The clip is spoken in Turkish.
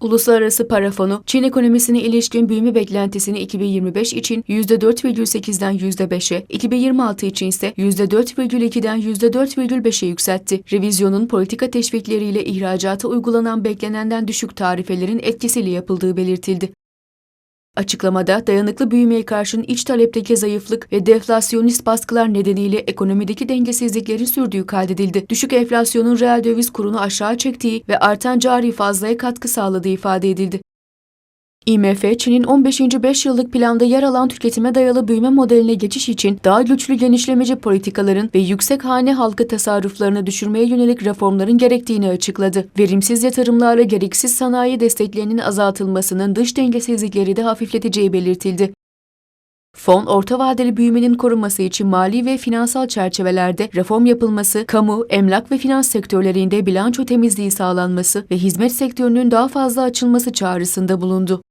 Uluslararası Para Fonu, Çin ekonomisine ilişkin büyüme beklentisini 2025 için %4,8'den %5'e, 2026 için ise %4,2'den %4,5'e yükseltti. Revizyonun politika teşvikleriyle ihracata uygulanan beklenenden düşük tarifelerin etkisiyle yapıldığı belirtildi. Açıklamada dayanıklı büyümeye karşın iç talepteki zayıflık ve deflasyonist baskılar nedeniyle ekonomideki dengesizliklerin sürdüğü kaydedildi. Düşük enflasyonun reel döviz kurunu aşağı çektiği ve artan cari fazlaya katkı sağladığı ifade edildi. IMF, Çin'in 15. 5 yıllık planda yer alan tüketime dayalı büyüme modeline geçiş için daha güçlü genişlemeci politikaların ve yüksek hane halkı tasarruflarını düşürmeye yönelik reformların gerektiğini açıkladı. Verimsiz yatırımlarla gereksiz sanayi desteklerinin azaltılmasının dış dengesizlikleri de hafifleteceği belirtildi. Fon, orta vadeli büyümenin korunması için mali ve finansal çerçevelerde reform yapılması, kamu, emlak ve finans sektörlerinde bilanço temizliği sağlanması ve hizmet sektörünün daha fazla açılması çağrısında bulundu.